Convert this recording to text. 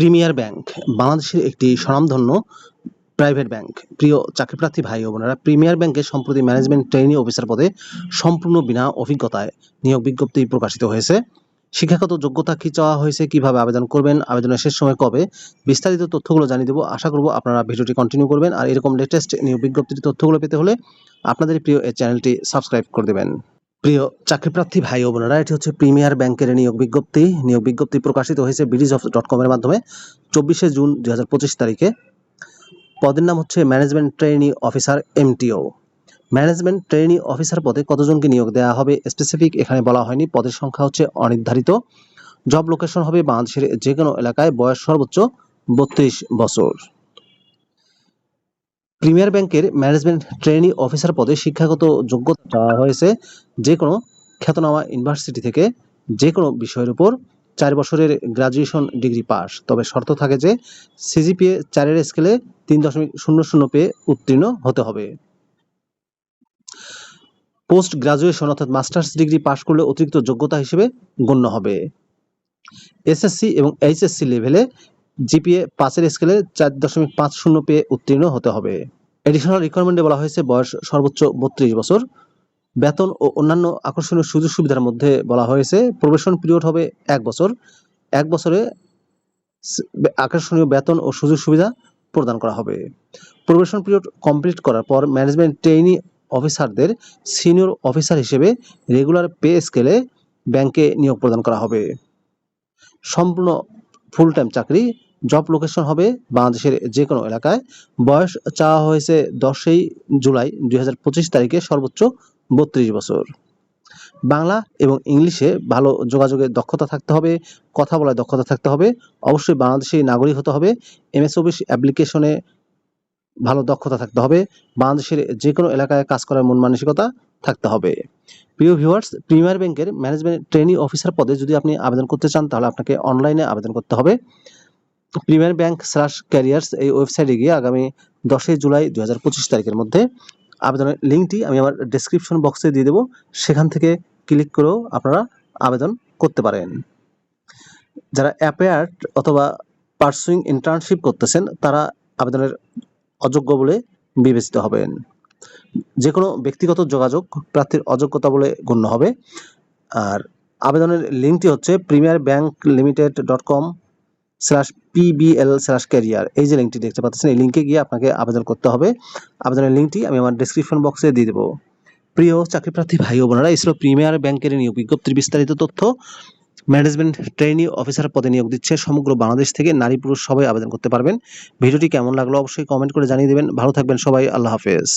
Premier bank, বাংলাদেশের একটি স্বনামধন্য প্রাইভেট ব্যাংক। প্রিয় চাকরিপ্রার্থী ভাই ও বোনেরা, প্রিমিয়ার ব্যাংকে সম্প্রতি ম্যানেজমেন্ট ট্রেনিং অফিসার পদে সম্পূর্ণ বিনা অভিজ্ঞতায় নিয়োগ বিজ্ঞপ্তি প্রকাশিত হয়েছে। শিক্ষাগত যোগ্যতা কি চাওয়া হয়েছে, কীভাবে আবেদন করবেন, আবেদনের শেষ সময় কবে, বিস্তারিত তথ্যগুলো জানিয়ে দেবো। আশা করব আপনারা ভিডিওটি কন্টিনিউ করবেন। আর এরকম লেটেস্ট নিয়োগ বিজ্ঞপ্তির তথ্যগুলো পেতে হলে আপনাদের প্রিয় এই চ্যানেলটি সাবস্ক্রাইব করে দেবেন। প্রিয় চাকরিপ্রার্থী ভাই ও বোনেরা, এটি হচ্ছে প্রিমিয়ার ব্যাংকের নিয়োগ বিজ্ঞপ্তি। নিয়োগ বিজ্ঞপ্তি প্রকাশিত হয়েছে বিডিজ অফ ডট কমের মাধ্যমে চব্বিশে জুন দু হাজার পঁচিশ তারিখে। পদের নাম হচ্ছে management trainee officer MTO. Management trainee officer পদে কতজনকে নিয়োগ দেওয়া হবে স্পেসিফিক এখানে বলা হয়নি। পদের সংখ্যা হচ্ছে অনির্ধারিত। জব লোকেশন হবে বাংলাদেশের যে কোনো এলাকায়। বয়স সর্বোচ্চ বত্রিশ বছর। প্রিমিয়ার ব্যাংকের ম্যানেজমেন্ট ট্রেনি অফিসার পদে শিক্ষাগত যোগ্যতা চাওয়া হয়েছে যে কোনো খ্যাতনামা ইউনিভার্সিটি থেকে যে কোনো বিষয়ের উপর চার বছরের গ্রাজুয়েশন ডিগ্রি পাস। তবে শর্ত থাকে যে সিজিপিএ চারের স্কেলে তিন দশমিক শূন্য শূন্য পেয়ে উত্তীর্ণ হতে হবে। পোস্ট গ্রাজুয়েশন অর্থাৎ মাস্টার্স ডিগ্রি পাশ করলে অতিরিক্ত যোগ্যতা হিসেবে গণ্য হবে। এসএসসি এবং এইচএসসি লেভেলে জিপিএ পাঁচের স্কেলে চার দশমিক পাঁচ শূন্য পেয়ে উত্তীর্ণ হতে হবে। এডিশনাল রিকোয়ারমেন্টে বলা হয়েছে বয়স সর্বোচ্চ বত্রিশ বছর। বেতন ও অন্যান্য আকর্ষণীয় সুযোগ সুবিধার মধ্যে বলা হয়েছে প্রবেশন পিরিয়ড হবে এক বছর। এক বছরে আকর্ষণীয় বেতন ও সুযোগ সুবিধা প্রদান করা হবে। প্রবেশন পিরিয়ড কমপ্লিট করার পর ম্যানেজমেন্ট ট্রেইনি অফিসারদের সিনিয়র অফিসার হিসেবে রেগুলার পে স্কেলে ব্যাংকে নিয়োগ প্রদান করা হবে। সম্পূর্ণ ফুল টাইম চাকরি জব লোকেশন হবে বাংলাদেশের যে কোনো এলাকায়। বয়স চাওয়া হয়েছে দশই জুলাই দুই হাজার পঁচিশ তারিখে, সর্বোচ্চ বত্রিশ বছর। বাংলা এবং ইংলিশে ভালো যোগাযোগের দক্ষতা থাকতে হবে, কথা বলার দক্ষতা থাকতে হবে, অবশ্যই বাংলাদেশি নাগরিক হতে হবে এমএস অফিস অ্যাপ্লিকেশনে ভালো দক্ষতা থাকতে হবে, বাংলাদেশের যে কোনো এলাকায় কাজ করার মন মানসিকতা থাকতে হবে। প্রিয় ভিউয়ার্স প্রিমিয়ার ব্যাংকের ম্যানেজমেন্ট ট্রেনিং অফিসার পদে যদি আপনি আবেদন করতে চান, তাহলে আপনাকে অনলাইনে আবেদন করতে হবে। প্রিমিয়ার ব্যাংক স্ল্যাশ ক্যারিয়ার্স এই ওয়েবসাইটে গিয়ে আগামী দশই জুলাই দু হাজার পঁচিশ তারিখের মধ্যে আবেদনের লিঙ্কটি আমি আমার ডেসক্রিপশন বক্সে দিয়ে দেবো। সেখান থেকে ক্লিক করেও আপনারা আবেদন করতে পারেন। যারা অ্যাপেয়ার্ড অথবা পার্সুইং ইন্টার্নশিপ করতেছেন, তারা আবেদনের অযোগ্য বলে বিবেচিত হবেন। যে কোনো ব্যক্তিগত যোগাযোগ প্রার্থীর অযোগ্যতা বলে গণ্য হবে। আর আবেদনের লিঙ্কটি হচ্ছে premier bank limited dot com slash PBL slash career এই যে লিঙ্কটি দেখতে পাচ্ছেন, এই লিঙ্কে গিয়ে আপনাকে আবেদন করতে হবে। আবেদনের লিঙ্কটি আমি আমার ডেসক্রিপশন বক্সে দিয়ে দেবো। প্রিয় চাকরিপ্রার্থী ভাই ও বোনেরা ছিল প্রিমিয়ার ব্যাংকের নিয়োগ বিজ্ঞপ্তির বিস্তারিত তথ্য। ম্যানেজমেন্ট ট্রেনি অফিসার পদে নিয়োগ দিচ্ছে সমগ্র বাংলাদেশ থেকে নারী পুরুষ সবাই আবেদন করতে পারবেন। ভিডিওটি কেমন লাগল অবশ্যই কমেন্ট করে জানিয়ে দেবেন। ভালো থাকবেন সবাই, আল্লাহ হাফেজ।